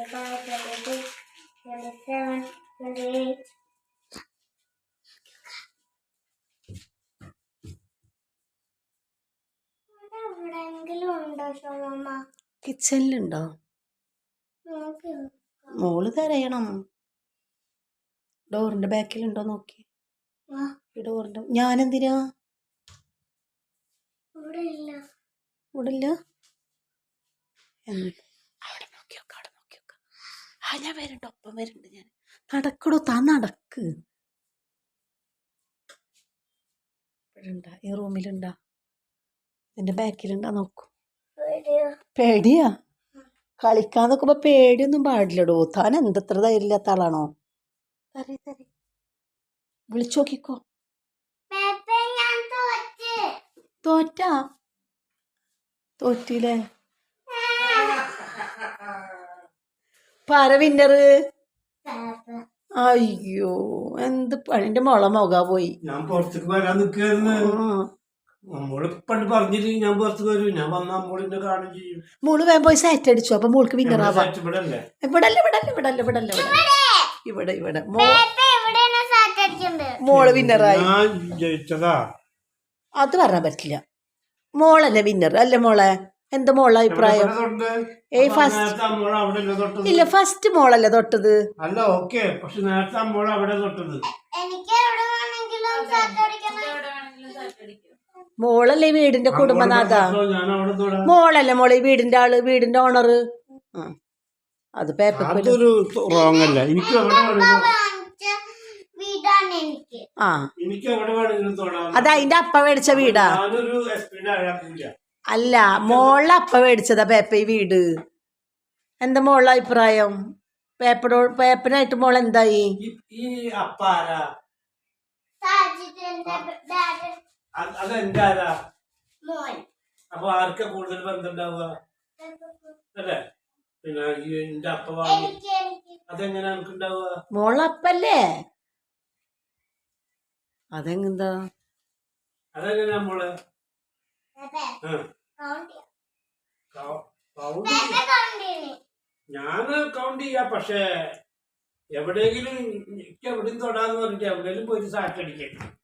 twenty-five, twenty-six, twenty-seven, twenty-eight. ഇവിടെ എവിടെയെങ്കിലും ഉണ്ടോ ഷോമമ്മ കിച്ചണിലുണ്ടോ? മോൾ തരയണം ഡോറിന്റെ ബാക്കിലുണ്ടോ നോക്കി. ഡോറിന്റെ ഞാനെന്തിനാ? ഇവിടെ ഇല്ല ഇവിടെ ഇല്ല എന്ത്? അവിടെ നോക്കി നോക്ക അവിടെ നോക്കി നോക്ക ആ ഞാൻ വരുന്നുണ്ട് ഒപ്പം വരുന്നുണ്ട് ഞാൻ. നടക്കടോ താ നടക്ക്. ഈ റൂമിലുണ്ടാ. എന്റെ ബാക്കിലുണ്ടാ നോക്കൂ. പേടിയാ. കളിക്കാൻ നോക്കുമ്പോ പേടിയൊന്നും പാടില്ലടോ. താൻ എന്തത്ര ധൈര്യമില്ലാത്ത ആളാണോ? വിളിച്ചു നോക്കിക്കോ. തോറ്റാ? തോറ്റില്ലേ? വിന്നറ് പേപ്പർ അയ്യോ എന്ത് പണിന്റെ മുള മുഖ പോയി. ഞാൻ പുറത്തേക്ക് വരാൻ നിൽക്കായിരുന്നു. നമ്മൾ പണ്ട് പറഞ്ഞിട്ട് ഞാൻ പുറത്തേക്ക് വരും. ഞാൻ വന്ന മോളിനെ കാണും ചെയ്യും. മോൾ വേഗം പോയി സാറ്റ് അടിച്ചു. അപ്പൊ മോൾക്ക് വിന്നർ ആവാം. ഇവിടെ അല്ലേ ഇവിടെ അല്ല ഇവിടെ. അല്ല ഇവിടെ. അല്ല ഇവിടെ അല്ല ഇവിടെ ഇവിടെ മോൾ വിന്നറായി ഞാൻ ജയിച്ചതാ അത് പറയാൻ പറ്റില്ല. മോളല്ലേ വിന്നർ അല്ലേ മോളെ? എന്താ മോളെ അഭിപ്രായം? ഏയ് ഫസ്റ്റ് ഇല്ല ഫസ്റ്റ് മോളല്ലേ തൊട്ടത്? അല്ല ഓക്കെ. പക്ഷെ നേരത്തെ മോൾ അവിടെ തൊട്ടത്. മോളല്ലേ വീടിന്റെ കുടുംബനാഥ? മോളല്ലേ മോളെ ഈ വീടിന്റെ ആൾ വീടിന്റെ ഓണറ് അത് പേപ്പർ അതൊരു റോങ് അല്ല. എനിക്ക് ആ. അത് അതിന്റെ അപ്പ മേടിച്ച വീടാ. അല്ല മോളെ അപ്പ മേടിച്ചതാ പേപ്പ ഈ വീട്. എന്താ മോളെ അഭിപ്രായം? പേപ്പറോ പേപ്പനായിട്ട് മോൾ എന്തായി? അപ്പൊ ആർക്കാ കൂടുതൽ ബന്ധം അല്ലേ? പിന്നെ എന്റെ അപ്പ വാങ്ങി അതെങ്ങനെ എനിക്ക്. ഉണ്ടാവുക മോളെ അപ്പല്ലേ? പേപ്പർ കൗണ്ട് ചെയ്യാം. പക്ഷേ എവിടെയെങ്കിലും എനിക്ക് എവിടെയും തൊടാന്ന് പറഞ്ഞിട്ട് എവിടെയെങ്കിലും പോയിട്ട് സാറ്റടിക്കാം